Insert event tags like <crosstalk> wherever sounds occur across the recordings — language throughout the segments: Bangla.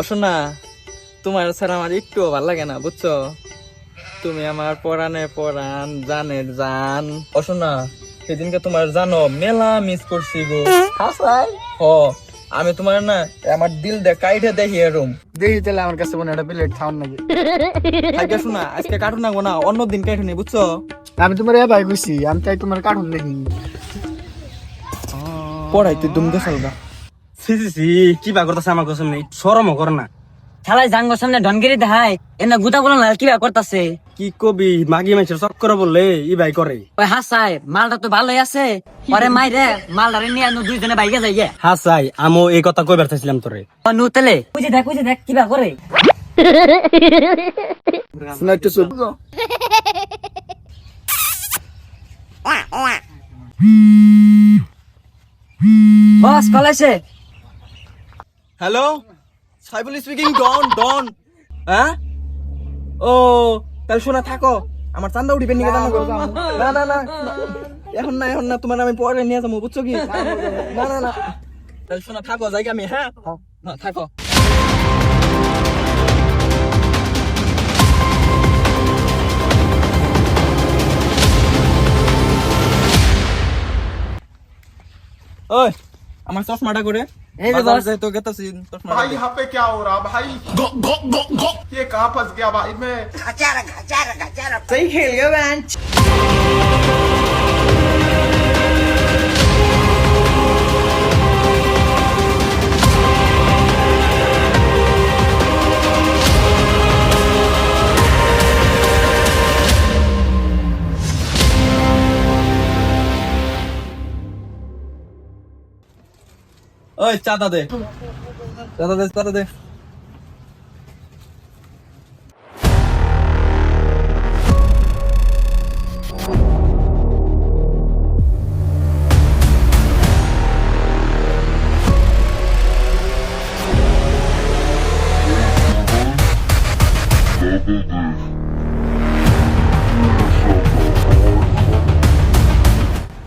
অশোনা তোমার ছাড়া আমার একটু ভালো লাগে না বুঝছ? তুমি আমার পরানে পরান জানের জান। অশোনা সেদিনকে তোমার জানো মেলা মিস করছি গো। হাসাই হ আমি তোমার না আমার দিল দে কাইটে দেখি এরম দেখি তাহলে আমার কাছে মনে একটা প্লেট খাওয়ান নাকি। আজকে শোনা আজকে কাটুন না গো না অন্য দিন কাটুনি বুঝছ? আমি তোমার এ ভাই কইছি আমি তাই তোমার কার্টুন দেখি পড়াই তুই দুম গেছাল সি সি সি কি বা করতেছে আমার কসম নেই শরমও করে না। শালাই জাঙ্গ সামনে ডনগিরি দেখায় এনে গুতা বলো না কি করতেছে কি কবি মাগি মাইছের চক্কর বললে ই ভাই করে ওই হাসায় মালটা তো ভালোই আছে। পরে মাইরে মালটারে নিয়ে নু দুইজনে বাইকে যাই হাসাই আমও এই কথা কইবার চাইছিলাম তোরে ও নু তেলে। বুঝে দেখ বুঝে দেখ কিবা করে শোনা একটু চুপ বস কলেছে হ্যালো সাইবুল স্পিকিং ডন ডন হ্যাঁ ও তাহলে শোনা থাকো। আমার চান্দা উঠিবে নিয়ে জানা না না না এখন না এখন না তোমার আমি পরে নিয়ে যাব বুঝছ কি? না না না। তাহলে শোনা থাকো যাই আমি হ্যাঁ। না থাকো। ওই। আমার চশমাটা করে এই যে বাজার বস। যাই তো গেতাছি চশমাটা भाई দে। यहाँ पे क्या हो रहा भाई ये कहाँ फंस गया भाई मैं सही खेल गया बेंच ওই চাঁদা দে। চাঁদা দে চাঁদা দে।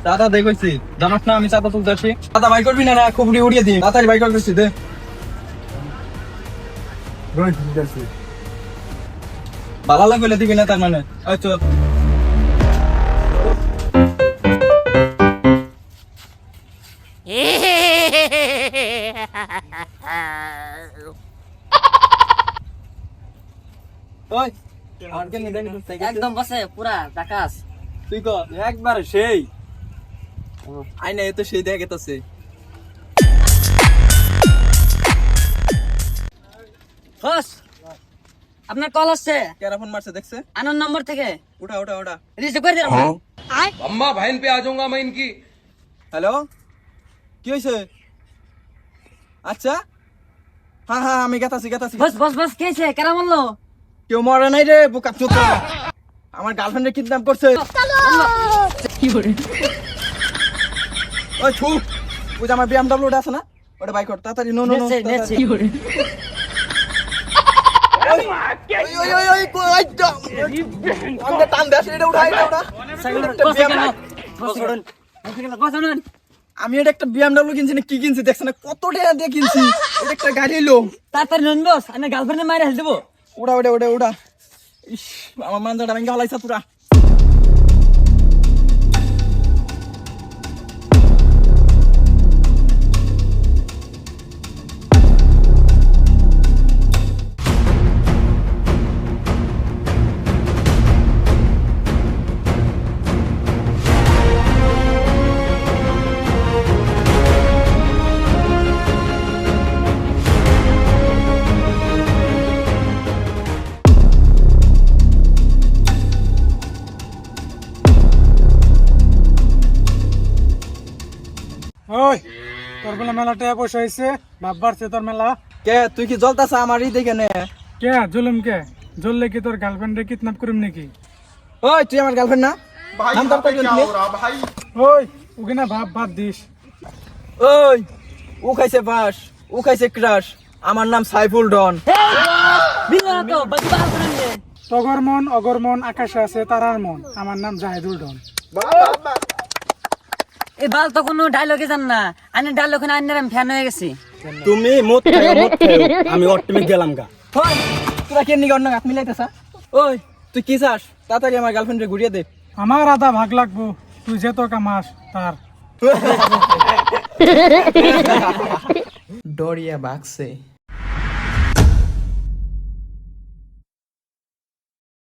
দাদা দেখছি জানাস না আমি চাঁদা তুলতে আসি। দাদা বাই করবি না না খুব উড়িয়ে দিই তাড়াতাড়ি বাই করতেছি দে। ভালো লাগলে দিবি না তার মানে। একদম বসে পুরা জাকাস তুই কর। একবার সেই। আইনা এ তো সেই দেখে গেতাছে বস আপনার কল আসছে কেরা ফোন মারছে দেখছে আনন্দ নম্বর থেকে উঠা উঠা উঠা রিসিভ করে দিলাম अम्मा बहन पे आ जाऊंगा मैं इनकी হ্যালো কি হয়েছে আচ্ছা হ্যাঁ হ্যাঁ আমি গেতাছি গেতাছি বস বস বস কে আছে কেরা বললো কেউ মরে নাই রে বোকা চোখা আমার গার্লফ্রেন্ডে কিডন্যাপ করছে ওই ছু ওই যে আমার বিএমডব্লিউ আছে না ওটা বাইক কর তাড়াতাড়ি নো। নো নো আমি এটা একটা বিএমডব্লিউ কিনছি না কি কিনছি দেখছ না? কত টাকা দিয়ে কিনছি। এটা একটা গাড়ি এলো তাড়াতাড়ি নন বস আমি গার্লফ্রেন্ডে মাইরে হেল দেবো। উড়া উড়া উড়া উড়া। ইস আমার মানজাটা ভেঙে হলাইছা পুরা। ওই তোর বলে মেলা টাকা পয়সা হয়েছে বাপ বাড়ছে তোর মেলা। কে তুই কি জ্বলতাছ আমার ই দেখে নে? কে জুলুম কে? জললে কি তোর গার্লফ্রেন্ডে কিডন্যাপ করুম নাকি? ওই তুই আমার গার্লফ্রেন্ড না? ভাই নাম তোর কইলি ভাই। ওই ওকে ভাব ভাব দিস। ওই ও খাইছে বাস ও খাইছে ক্রাশ আমার নাম সাইফুল ডন। তগর মন অগর মন আকাশে আছে তারার মন আমার নাম জাহিদুল ডন। এই বাল তো কোনো ডায়লগে জান না। আইনের ডায়লগ আইনের আমি ফ্যান হয়ে গেছি। তুমি মত আমি অট্টমিক গেলাম গা। তোরা কেন নিগর না হাত মিলাইতেছা? ওই তুই কি চাস? তাড়াতাড়ি আমার গার্লফ্রেন্ডে ঘুরিয়ে দে। আমার আধা ভাগ লাগবো তুই যে তো কামাস তার। <laughs> ডরিয়া বাক্সে